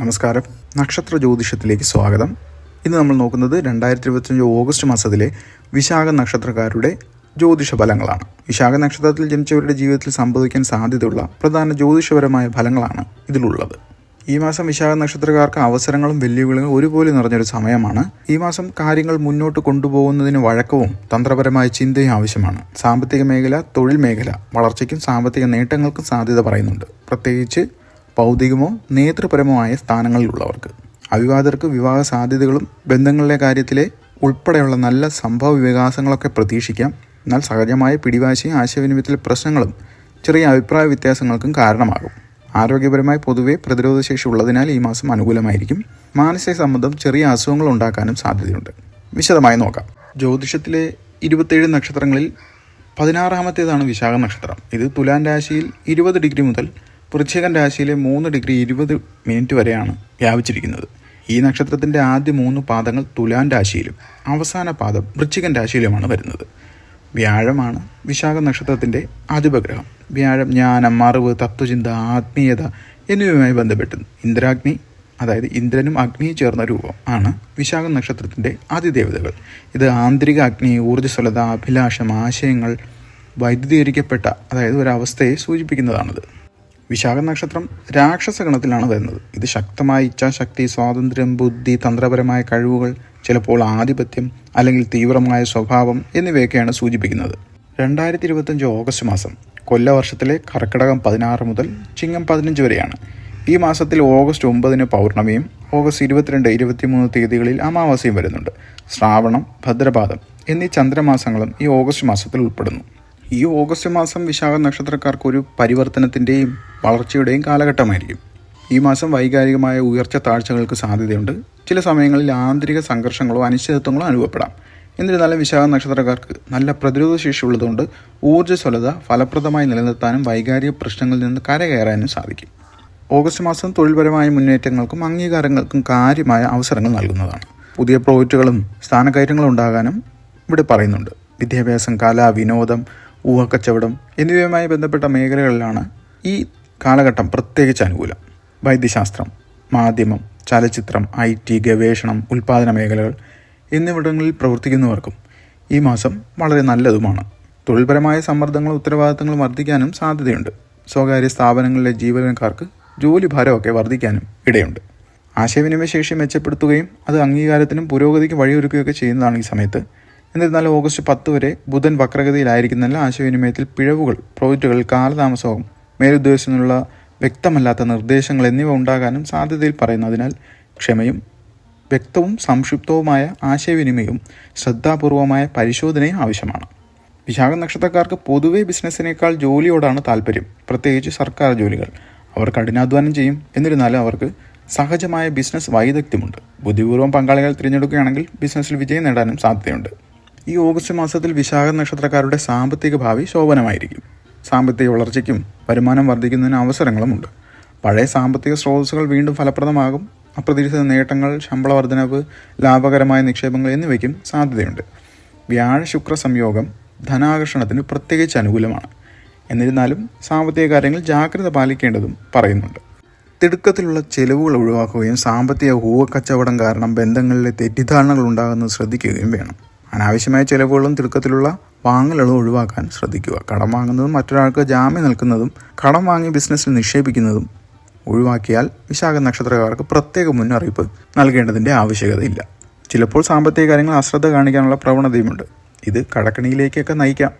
നമസ്കാരം. നക്ഷത്ര ജ്യോതിഷത്തിലേക്ക് സ്വാഗതം. ഇന്ന് നമ്മൾ നോക്കുന്നത് രണ്ടായിരത്തി ഇരുപത്തഞ്ച് ഓഗസ്റ്റ് മാസത്തിലെ വിശാഖ നക്ഷത്രക്കാരുടെ ജ്യോതിഷ ഫലങ്ങളാണ്. വിശാഖ നക്ഷത്രത്തിൽ ജനിച്ചവരുടെ ജീവിതത്തിൽ സംഭവിക്കാൻ സാധ്യതയുള്ള പ്രധാന ജ്യോതിഷപരമായ ഫലങ്ങളാണ് ഇതിലുള്ളത്. ഈ മാസം വിശാഖ നക്ഷത്രക്കാർക്ക് അവസരങ്ങളും വെല്ലുവിളികളും ഒരുപോലെ നിറഞ്ഞൊരു സമയമാണ്. ഈ മാസം കാര്യങ്ങൾ മുന്നോട്ട് കൊണ്ടുപോകുന്നതിന് വഴക്കവും തന്ത്രപരമായ ചിന്തയും ആവശ്യമാണ്. സാമ്പത്തിക മേഖല തൊഴിൽ മേഖല വളർച്ചയ്ക്കും സാമ്പത്തിക നേട്ടങ്ങൾക്കും സാധ്യത പറയുന്നുണ്ട്. പ്രത്യേകിച്ച് ഭൗതികമോ നേതൃപരമോ ആയ സ്ഥാനങ്ങളിലുള്ളവർക്ക്. അവിവാദർക്ക് വിവാഹ സാധ്യതകളും ബന്ധങ്ങളിലെ കാര്യത്തിലെ ഉൾപ്പെടെയുള്ള നല്ല സംഭവ വികാസങ്ങളൊക്കെ പ്രതീക്ഷിക്കാം. എന്നാൽ സഹജമായ പിടിവാശിയും ആശയവിനിമയത്തിലെ പ്രശ്നങ്ങളും ചെറിയ അഭിപ്രായ വ്യത്യാസങ്ങൾക്കും കാരണമാകും. ആരോഗ്യപരമായി പൊതുവെ പ്രതിരോധശേഷി ഉള്ളതിനാൽ ഈ മാസം അനുകൂലമായിരിക്കും. മാനസിക സംബന്ധം ചെറിയ അസുഖങ്ങൾ ഉണ്ടാക്കാനും സാധ്യതയുണ്ട്. വിശദമായി നോക്കാം. ജ്യോതിഷത്തിലെ ഇരുപത്തേഴ് നക്ഷത്രങ്ങളിൽ പതിനാറാമത്തേതാണ് വിശാഖ നക്ഷത്രം. ഇത് തുലാൻ രാശിയിൽ ഇരുപത് ഡിഗ്രി മുതൽ വൃശ്ചികൻ രാശിയിലെ മൂന്ന് ഡിഗ്രി ഇരുപത് മിനിറ്റ് വരെയാണ് വ്യാപിച്ചിരിക്കുന്നത്. ഈ നക്ഷത്രത്തിന്റെ ആദ്യ മൂന്ന് പാദങ്ങൾ തുലാൻ രാശിയിലും അവസാന പാദം വൃശ്ചികൻ രാശിയിലുമാണ് വരുന്നത്. വ്യാഴമാണ് വിശാഖ നക്ഷത്രത്തിന്റെ അധിപഗ്രഹം വ്യാഴം ജ്ഞാനം അറിവ് തത്വചിന്ത ആത്മീയത എന്നിവയുമായി ബന്ധപ്പെട്ട് ഇന്ദ്രാഗ്നി അതായത് ഇന്ദ്രനും അഗ്നിയും ചേർന്ന രൂപം ആണ് വിശാഖ നക്ഷത്രത്തിന്റെ അതിദേവതകൾ ഇത് ആന്തരിക അഗ്നി ഊർജസ്വലത അഭിലാഷം ആശയങ്ങൾ വൈദ്യുതീകരിക്കപ്പെട്ട അതായത് ഒരവസ്ഥയെ സൂചിപ്പിക്കുന്നതാണിത്. വിശാഖ നക്ഷത്രം രാക്ഷസഗണത്തിലാണ് വരുന്നത്. ഇത് ശക്തമായ ഇച്ഛാശക്തി സ്വാതന്ത്ര്യം ബുദ്ധി തന്ത്രപരമായ കഴിവുകൾ ചിലപ്പോൾ ആധിപത്യം അല്ലെങ്കിൽ തീവ്രമായ സ്വഭാവം എന്നിവയൊക്കെയാണ് സൂചിപ്പിക്കുന്നത്. രണ്ടായിരത്തി ഇരുപത്തഞ്ച് ഓഗസ്റ്റ് മാസം കൊല്ലവർഷത്തിലെ കർക്കിടകം പതിനാറ് മുതൽ ചിങ്ങം പതിനഞ്ച് വരെയാണ്. ഈ മാസത്തിൽ ഓഗസ്റ്റ് ഒമ്പതിന് പൗർണമിയും ഓഗസ്റ്റ് ഇരുപത്തിരണ്ട് ഇരുപത്തിമൂന്ന് തീയതികളിൽ അമാവാസ്യയും വരുന്നുണ്ട്. ശ്രാവണം ഭദ്രപാദം എന്നീ ചന്ദ്രമാസങ്ങളും ഈ ഓഗസ്റ്റ് മാസത്തിൽ ഉൾപ്പെടുന്നു. ഈ ഓഗസ്റ്റ് മാസം വിശാഖ നക്ഷത്രക്കാർക്ക് ഒരു പരിവർത്തനത്തിന്റെയും വളർച്ചയുടെയും കാലഘട്ടമായിരിക്കും. ഈ മാസം വൈകാരികമായ ഉയർച്ച താഴ്ചകൾക്ക് സാധ്യതയുണ്ട്. ചില സമയങ്ങളിൽ ആന്തരിക സംഘർഷങ്ങളോ അനിശ്ചിതത്വങ്ങളോ അനുഭവപ്പെടാം. എന്നിരുന്നാലും വിശാഖ നക്ഷത്രക്കാർക്ക് നല്ല പ്രതിരോധ ശേഷി ഉള്ളതുകൊണ്ട് ഊർജസ്വലത ഫലപ്രദമായി നിലനിർത്താനും വൈകാരിക പ്രശ്നങ്ങളിൽ നിന്ന് കരകയറാനും സാധിക്കും. ഓഗസ്റ്റ് മാസം തൊഴിൽപരമായ മുന്നേറ്റങ്ങൾക്കും അംഗീകാരങ്ങൾക്കും കാര്യമായ അവസരങ്ങൾ നൽകുന്നതാണ്. പുതിയ പ്രോജക്റ്റുകളും സ്ഥാനക്കയറ്റങ്ങളും ഉണ്ടാകാനും ഇവിടെ പറയുന്നുണ്ട്. വിദ്യാഭ്യാസം കല വിനോദം ഊഹക്കച്ചവടം എന്നിവയുമായി ബന്ധപ്പെട്ട മേഖലകളിലാണ് ഈ കാലഘട്ടം പ്രത്യേകിച്ച് അനുകൂലം. വൈദ്യശാസ്ത്രം മാധ്യമം ചലച്ചിത്രം ഐ ടി ഗവേഷണം ഉൽപ്പാദന മേഖലകൾ എന്നിവിടങ്ങളിൽ പ്രവർത്തിക്കുന്നവർക്കും ഈ മാസം വളരെ നല്ലതുമാണ്. തൊഴിൽപരമായ സമ്മർദ്ദങ്ങളും ഉത്തരവാദിത്തങ്ങളും വർദ്ധിക്കാനും സാധ്യതയുണ്ട്. സ്വകാര്യ സ്ഥാപനങ്ങളിലെ ജീവനക്കാർക്ക് ജോലി ഭാരമൊക്കെ വർദ്ധിക്കാനും ഇടയുണ്ട്. ആശയവിനിമയ ശേഷി മെച്ചപ്പെടുത്തുകയും അത് അംഗീകാരത്തിനും പുരോഗതിക്ക് വഴിയൊരുക്കുകയൊക്കെ ചെയ്യുന്നതാണ് ഈ സമയത്ത് എന്നിരുന്നാലും ഓഗസ്റ്റ് പത്ത് വരെ ബുധൻ വക്രഗതിയിലായിരിക്കുന്നതിനാൽ ആശയവിനിമയത്തിൽ പിഴവുകൾ പ്രോജക്റ്റുകൾ കാലതാമസവും മേലുദ്ദേശത്തിനുള്ള വ്യക്തമല്ലാത്ത നിർദ്ദേശങ്ങൾ എന്നിവ ഉണ്ടാകാനും സാധ്യതയിൽ പറയുന്നതിനാൽ ക്ഷമയും വ്യക്തവും സംക്ഷിപ്തവുമായ ആശയവിനിമയവും ശ്രദ്ധാപൂർവമായ പരിശോധനയും ആവശ്യമാണ്. വിശാഖ നക്ഷത്രക്കാർക്ക് പൊതുവെ ബിസിനസ്സിനേക്കാൾ ജോലിയോടാണ് താല്പര്യം പ്രത്യേകിച്ച് സർക്കാർ ജോലികൾ. അവർ കഠിനാധ്വാനം ചെയ്യും. എന്നിരുന്നാലും അവർക്ക് സഹജമായ ബിസിനസ് വൈദഗ്ധ്യമുണ്ട്. ബുദ്ധിപൂർവം പങ്കാളികൾ തിരഞ്ഞെടുക്കുകയാണെങ്കിൽ ബിസിനസ്സിൽ വിജയം നേടാനും സാധ്യതയുണ്ട്. ഈ ഓഗസ്റ്റ് മാസത്തിൽ വിശാഖ നക്ഷത്രക്കാരുടെ സാമ്പത്തിക ഭാവി ശോഭനമായിരിക്കും. സാമ്പത്തിക വളർച്ചയ്ക്കും വരുമാനം വർദ്ധിക്കുന്നതിന് അവസരങ്ങളുമുണ്ട്. പഴയ സാമ്പത്തിക സ്രോതസ്സുകൾ വീണ്ടും ഫലപ്രദമാകും. അപ്രതീക്ഷിത നേട്ടങ്ങൾ ശമ്പള വർധനവ് ലാഭകരമായ നിക്ഷേപങ്ങൾ എന്നിവയ്ക്കും സാധ്യതയുണ്ട്. വ്യാഴ ശുക്ര സംയോഗം ധനാകർഷണത്തിന് പ്രത്യേകിച്ച് അനുകൂലമാണ്. എന്നിരുന്നാലും സാമ്പത്തിക കാര്യങ്ങൾ ജാഗ്രത പാലിക്കേണ്ടതും പറയുന്നുണ്ട്. തിടുക്കത്തിലുള്ള ചെലവുകൾ ഒഴിവാക്കുകയും സാമ്പത്തിക ഊഹക്കച്ചവടം കാരണം ബന്ധങ്ങളിലെ തെറ്റിദ്ധാരണകൾ ഉണ്ടാകുന്നത് ശ്രദ്ധിക്കുകയും വേണം. അനാവശ്യമായ ചിലവുകളും തിടുക്കത്തിലുള്ള വാങ്ങലുകളും ഒഴിവാക്കാൻ ശ്രദ്ധിക്കുക. കടം വാങ്ങുന്നതും മറ്റൊരാൾക്ക് ജാമ്യം നിൽക്കുന്നതും കടം വാങ്ങി ബിസിനസ്സിൽ നിക്ഷേപിക്കുന്നതും ഒഴിവാക്കിയാൽ വിശാഖ നക്ഷത്രക്കാർക്ക് പ്രത്യേക മുന്നറിയിപ്പ് നൽകേണ്ടതിന്റെ ആവശ്യകതയില്ല. ചിലപ്പോൾ സാമ്പത്തിക കാര്യങ്ങൾ അശ്രദ്ധ കാണിക്കാനുള്ള പ്രവണതയുമുണ്ട്. ഇത് കടക്കണിയിലേക്കൊക്കെ നയിക്കാം.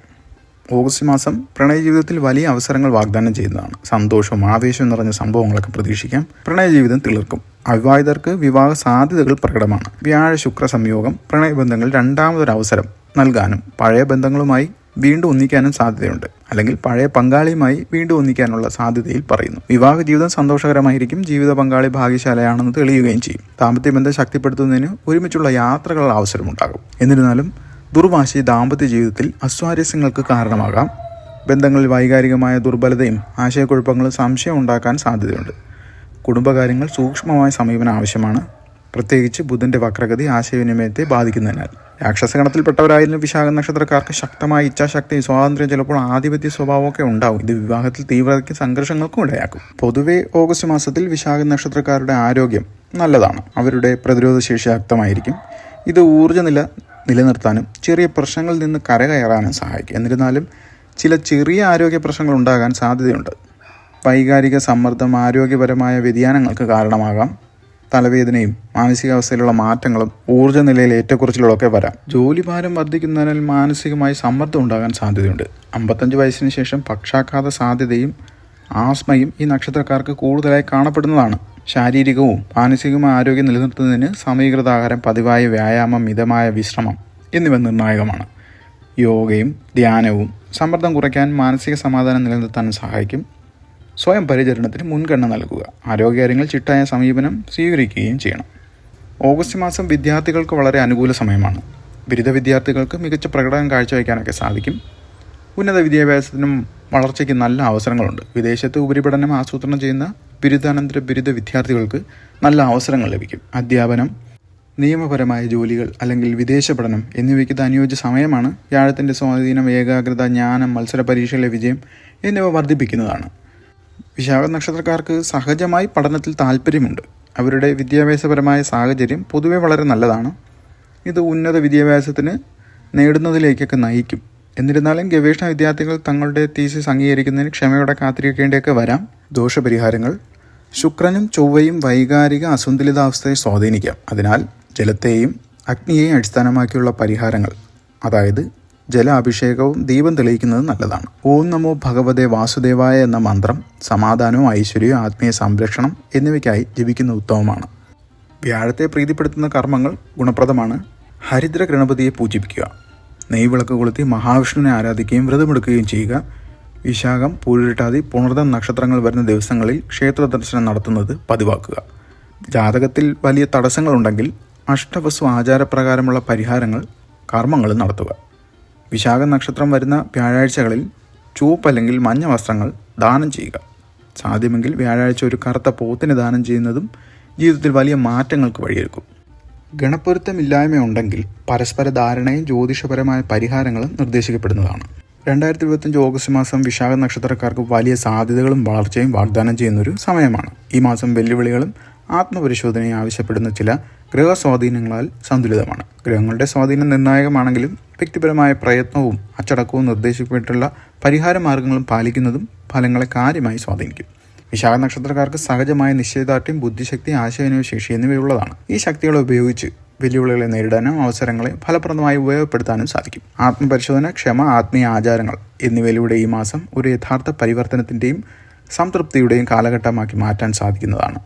ഓഗസ്റ്റ് മാസം പ്രണയ ജീവിതത്തിൽ വലിയ അവസരങ്ങൾ വാഗ്ദാനം ചെയ്യുന്നതാണ്. സന്തോഷവും ആവേശവും നിറഞ്ഞ സംഭവങ്ങളൊക്കെ പ്രതീക്ഷിക്കാം. പ്രണയ ജീവിതം തിളർക്കും. അവിവാഹിതർക്ക് വിവാഹ സാധ്യതകൾ പ്രകടമാണ്. വ്യാഴ ശുക്ര സംയോഗം പ്രണയബന്ധങ്ങൾ രണ്ടാമതൊരവസരം നൽകാനും പഴയ ബന്ധങ്ങളുമായി വീണ്ടും ഒന്നിക്കാനും സാധ്യതയുണ്ട്. അല്ലെങ്കിൽ പഴയ പങ്കാളിയുമായി വീണ്ടും ഒന്നിക്കാനുള്ള സാധ്യതയിൽ പറയുന്നു. വിവാഹ ജീവിതം സന്തോഷകരമായിരിക്കും. ജീവിത പങ്കാളി ഭാഗ്യശാലയാണെന്ന് തെളിയുകയും ചെയ്യും. ദാമ്പത്യ ബന്ധം ശക്തിപ്പെടുത്തുന്നതിന് ഒരുമിച്ചുള്ള യാത്രകളുടെ അവസരമുണ്ടാകും. എന്നിരുന്നാലും ദുർവാശി ദാമ്പത്യ ജീവിതത്തിൽ അസ്വാരസ്യങ്ങൾക്ക് കാരണമാകാം. ബന്ധങ്ങളിൽ വൈകാരികമായ ദുർബലതയും ആശയക്കുഴപ്പങ്ങളും സംശയം ഉണ്ടാക്കാൻ സാധ്യതയുണ്ട്. കുടുംബകാര്യങ്ങൾ സൂക്ഷ്മമായ സമീപനം ആവശ്യമാണ്. പ്രത്യേകിച്ച് ബുധന്റെ വക്രഗതി ആശയവിനിമയത്തെ ബാധിക്കുന്നതിനാൽ. രാക്ഷസഗണത്തിൽപ്പെട്ടവരായിരുന്ന വിശാഖ നക്ഷത്രക്കാർക്ക് ശക്തമായ ഇച്ഛാശക്തി സ്വാതന്ത്ര്യം ചിലപ്പോൾ ആധിപത്യ സ്വഭാവമൊക്കെ ഉണ്ടാവും. ഇത് വിവാഹത്തിൽ തീവ്രതയ്ക്ക് സംഘർഷങ്ങൾക്കും ഇടയാക്കും. പൊതുവെ ഓഗസ്റ്റ് മാസത്തിൽ വിശാഖ നക്ഷത്രക്കാരുടെ ആരോഗ്യം നല്ലതാണ്. അവരുടെ പ്രതിരോധ ശേഷി ശക്തമായിരിക്കും. ഇത് ഊർജനില നിലനിർത്താനും ചെറിയ പ്രശ്നങ്ങളിൽ നിന്ന് കരകയറാനും സഹായിക്കും. എന്നിരുന്നാലും ചില ചെറിയ ആരോഗ്യ പ്രശ്നങ്ങൾ ഉണ്ടാകാൻ സാധ്യതയുണ്ട്. വൈകാരിക സമ്മർദ്ദം ആരോഗ്യപരമായ വ്യതിയാനങ്ങൾക്ക് കാരണമാകാം. തലവേദനയും മാനസികാവസ്ഥയിലുള്ള മാറ്റങ്ങളും ഊർജ നിലയിൽ ഏറ്റക്കുറച്ചിലുകളൊക്കെ വരാം. ജോലിഭാരം വർദ്ധിക്കുന്നതിനാൽ മാനസികമായി സമ്മർദ്ദം ഉണ്ടാകാൻ സാധ്യതയുണ്ട്. അമ്പത്തഞ്ച് വയസ്സിന് ശേഷം പക്ഷാഘാത സാധ്യതയും ആസ്മയും ഈ നക്ഷത്രക്കാർക്ക് കൂടുതലായി കാണപ്പെടുന്നതാണ്. ശാരീരികവും മാനസികവും ആരോഗ്യം നിലനിർത്തുന്നതിന് സമീകൃത ആഹാരം പതിവായ വ്യായാമം മിതമായ വിശ്രമം എന്നിവ നിർണായകമാണ്. യോഗയും ധ്യാനവും സമ്മർദ്ദം കുറയ്ക്കാൻ മാനസിക സമാധാനം നിലനിർത്താൻ സഹായിക്കും. സ്വയം പരിചരണത്തിന് മുൻഗണന നൽകുക. ആരോഗ്യകാര്യങ്ങൾ ചിട്ടായ സമീപനം സ്വീകരിക്കുകയും ചെയ്യണം. ഓഗസ്റ്റ് മാസം വിദ്യാർത്ഥികൾക്ക് വളരെ അനുകൂല സമയമാണ്. ബിരുദ വിദ്യാർത്ഥികൾക്ക് മികച്ച പ്രകടനം കാഴ്ചവെക്കാനൊക്കെ സാധിക്കും. ഉന്നത വിദ്യാഭ്യാസത്തിനും വളർച്ചയ്ക്ക് നല്ല അവസരങ്ങളുണ്ട്. വിദേശത്ത് ഉപരിപഠനം ആസൂത്രണം ചെയ്യുന്ന ബിരുദാനന്തര ബിരുദ വിദ്യാർത്ഥികൾക്ക് നല്ല അവസരങ്ങൾ ലഭിക്കും. അധ്യാപനം നിയമപരമായ ജോലികൾ അല്ലെങ്കിൽ വിദേശ പഠനം എന്നിവയ്ക്ക് അനുയോജ്യ സമയമാണ്. വ്യാഴത്തിന്റെ സ്വാധീനം ഏകാഗ്രത ജ്ഞാനം മത്സര പരീക്ഷയിലെ വിജയം എന്നിവ വർദ്ധിപ്പിക്കുന്നതാണ്. വിശാഖ നക്ഷത്രക്കാർക്ക് സഹജമായി പഠനത്തിൽ താല്പര്യമുണ്ട്. അവരുടെ വിദ്യാഭ്യാസപരമായ സാഹചര്യം പൊതുവെ വളരെ നല്ലതാണ്. ഇത് ഉന്നത വിദ്യാഭ്യാസത്തിന് നേടുന്നതിലേക്കൊക്കെ നയിക്കും. എന്നിരുന്നാലും ഗവേഷണ വിദ്യാർത്ഥികൾ തങ്ങളുടെ തീസിസ് അംഗീകരിക്കുന്നതിന് ക്ഷമയോടെ കാത്തിരിക്കേണ്ടിയൊക്കെ വരാം. ദോഷപരിഹാരങ്ങൾ. ശുക്രനും ചൊവ്വയും വൈകാരിക അസന്തുലിതാവസ്ഥയെ സ്വാധീനിക്കാം. അതിനാൽ ജലത്തെയും അഗ്നിയെയും അടിസ്ഥാനമാക്കിയുള്ള പരിഹാരങ്ങൾ. അതായത് ജല അഭിഷേകവും ദീപം തെളിയിക്കുന്നത് നല്ലതാണ്. ഓം നമോ ഭഗവതേ വാസുദേവായ എന്ന മന്ത്രം സമാധാനവും ഐശ്വര്യവും ആത്മീയ സംരക്ഷണം എന്നിവയ്ക്കായി ജപിക്കുന്ന ഉത്തമമാണ്. വ്യാഴത്തെ പ്രീതിപ്പെടുത്തുന്ന കർമ്മങ്ങൾ ഗുണപ്രദമാണ്. ഹരിദ്ര ഗണപതിയെ പൂജിപ്പിക്കുക. നെയ്വിളക്ക് കൊളുത്തി മഹാവിഷ്ണുവിനെ ആരാധിക്കുകയും വ്രതമെടുക്കുകയും ചെയ്യുക. വിശാഖം പൂഴിട്ടാതി പുണർദം നക്ഷത്രങ്ങൾ വരുന്ന ദിവസങ്ങളിൽ ക്ഷേത്ര ദർശനം നടത്തുന്നത് പതിവാക്കുക. ജാതകത്തിൽ വലിയ തടസ്സങ്ങളുണ്ടെങ്കിൽ അഷ്ടവസു ആചാരപ്രകാരമുള്ള പരിഹാരങ്ങൾ കർമ്മങ്ങൾ നടത്തുക. വിശാഖ നക്ഷത്രം വരുന്ന വ്യാഴാഴ്ചകളിൽ ചുവപ്പ് അല്ലെങ്കിൽ മഞ്ഞ വസ്ത്രങ്ങൾ ദാനം ചെയ്യുക. സാധ്യമെങ്കിൽ വ്യാഴാഴ്ച ഒരു കറുത്ത പോത്തിന് ദാനം ചെയ്യുന്നതും ജീവിതത്തിൽ വലിയ മാറ്റങ്ങൾക്ക് വഴിയൊരുക്കും. ഗണപൊരുത്തമില്ലായ്മയുണ്ടെങ്കിൽ പരസ്പര ധാരണയും ജ്യോതിഷപരമായ പരിഹാരങ്ങളും നിർദ്ദേശിക്കപ്പെടുന്നതാണ്. രണ്ടായിരത്തി ഇരുപത്തഞ്ച് ഓഗസ്റ്റ് മാസം വിശാഖ നക്ഷത്രക്കാർക്ക് വലിയ സാധ്യതകളും വളർച്ചയും വാഗ്ദാനം ചെയ്യുന്നൊരു സമയമാണ്. ഈ മാസം വെല്ലുവിളികളും ആത്മപരിശോധനയും ആവശ്യപ്പെടുന്ന ചില ഗ്രഹ സ്വാധീനങ്ങളാൽ സന്തുലിതമാണ്. ഗ്രഹങ്ങളുടെ സ്വാധീനം നിർണായകമാണെങ്കിലും വ്യക്തിപരമായ പ്രയത്നവും അച്ചടക്കവും നിർദ്ദേശിക്കപ്പെട്ടുള്ള പരിഹാര മാർഗങ്ങളും പാലിക്കുന്നതും ഫലങ്ങളെ കാര്യമായി സ്വാധീനിക്കും. വിശാഖ നക്ഷത്രക്കാർക്ക് സഹജമായ നിശ്ചയദാർഢ്യം ബുദ്ധിശക്തി ആശയവിനിമയ ശേഷി എന്നിവയുള്ളതാണ്. ഈ ശക്തികളെ ഉപയോഗിച്ച് വെല്ലുവിളികളെ നേരിടാനും അവസരങ്ങളെ ഫലപ്രദമായി ഉപയോഗപ്പെടുത്താനും സാധിക്കും. ആത്മപരിശോധന ക്ഷമ ആത്മീയ ആചാരങ്ങൾ എന്നിവയിലൂടെ ഈ മാസം ഒരു യഥാർത്ഥ പരിവർത്തനത്തിന്റെയും സംതൃപ്തിയുടെയും കാലഘട്ടമാക്കി മാറ്റാൻ സാധിക്കുന്നതാണ്.